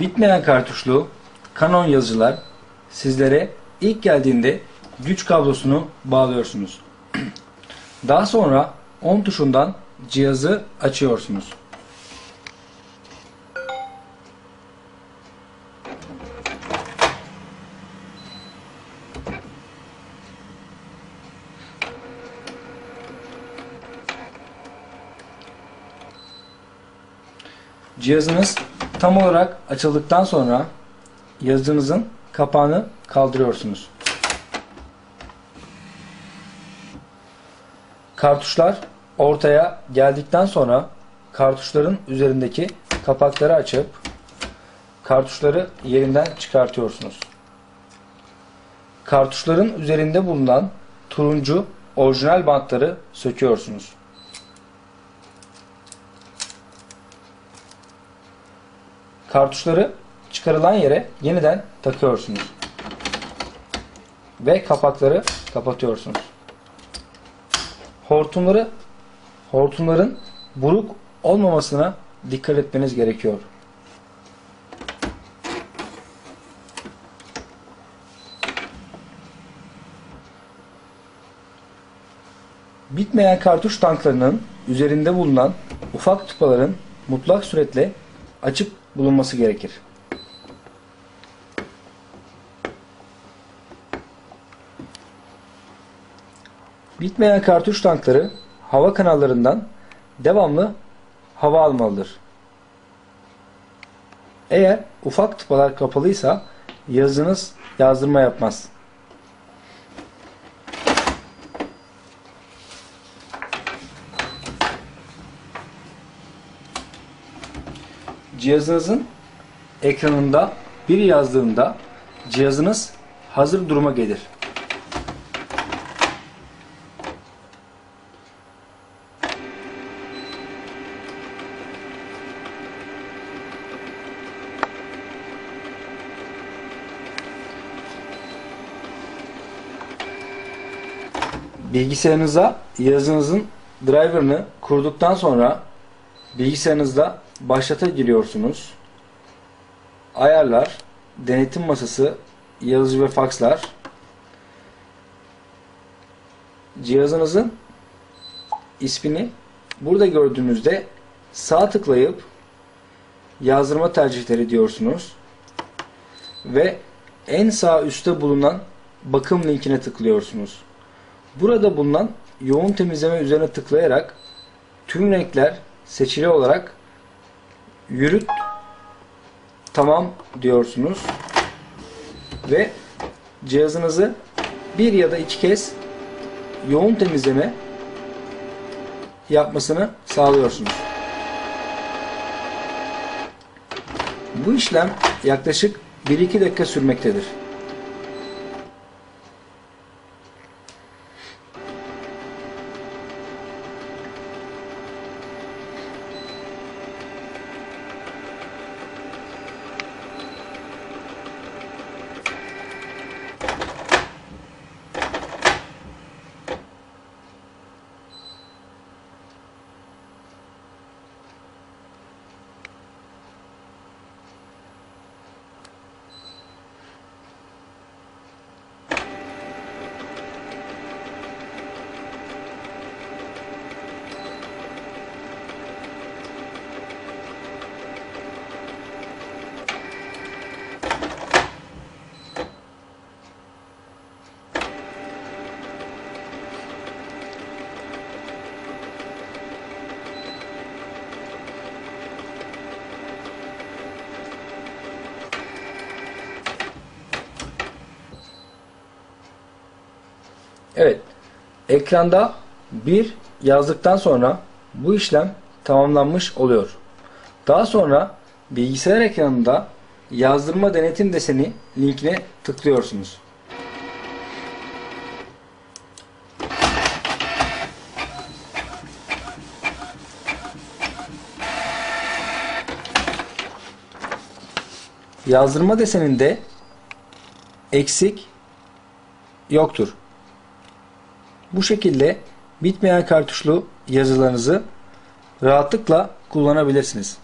Bitmeyen kartuşlu Canon yazıcılar sizlere ilk geldiğinde güç kablosunu bağlıyorsunuz. Daha sonra on tuşundan cihazı açıyorsunuz. Cihazınız tam olarak açıldıktan sonra yazıcınızın kapağını kaldırıyorsunuz. Kartuşlar ortaya geldikten sonra kartuşların üzerindeki kapakları açıp kartuşları yerinden çıkartıyorsunuz. Kartuşların üzerinde bulunan turuncu orijinal bantları söküyorsunuz. Kartuşları çıkarılan yere yeniden takıyorsunuz. Ve kapakları kapatıyorsunuz. Hortumları hortumların buruk olmamasına dikkat etmeniz gerekiyor. Bitmeyen kartuş tanklarının üzerinde bulunan ufak tıpaların mutlak suretle açık bulunması gerekir. Bitmeyen kartuş tankları hava kanallarından devamlı hava almalıdır. Eğer ufak tıpalar kapalıysa yazınız yazdırma yapmaz. Cihazınızın ekranında bir yazdığında cihazınız hazır duruma gelir. Bilgisayarınıza yazınızın driver'ını kurduktan sonra bilgisayarınızda başlata giriyorsunuz. Ayarlar, denetim masası, yazıcı ve fakslar. Cihazınızın ismini burada gördüğünüzde sağ tıklayıp yazdırma tercihleri diyorsunuz. Ve en sağ üstte bulunan bakım linkine tıklıyorsunuz. Burada bulunan yoğun temizleme üzerine tıklayarak tüm renkler seçili olarak yürüt tamam diyorsunuz ve cihazınızı bir ya da iki kez yoğun temizleme yapmasını sağlıyorsunuz. Bu işlem yaklaşık 1-2 dakika sürmektedir. Evet. Ekranda bir yazdıktan sonra bu işlem tamamlanmış oluyor. Daha sonra bilgisayar ekranında yazdırma denetim deseni linkine tıklıyorsunuz. Yazdırma deseninde eksik yoktur. Bu şekilde bitmeyen kartuşlu yazılarınızı rahatlıkla kullanabilirsiniz.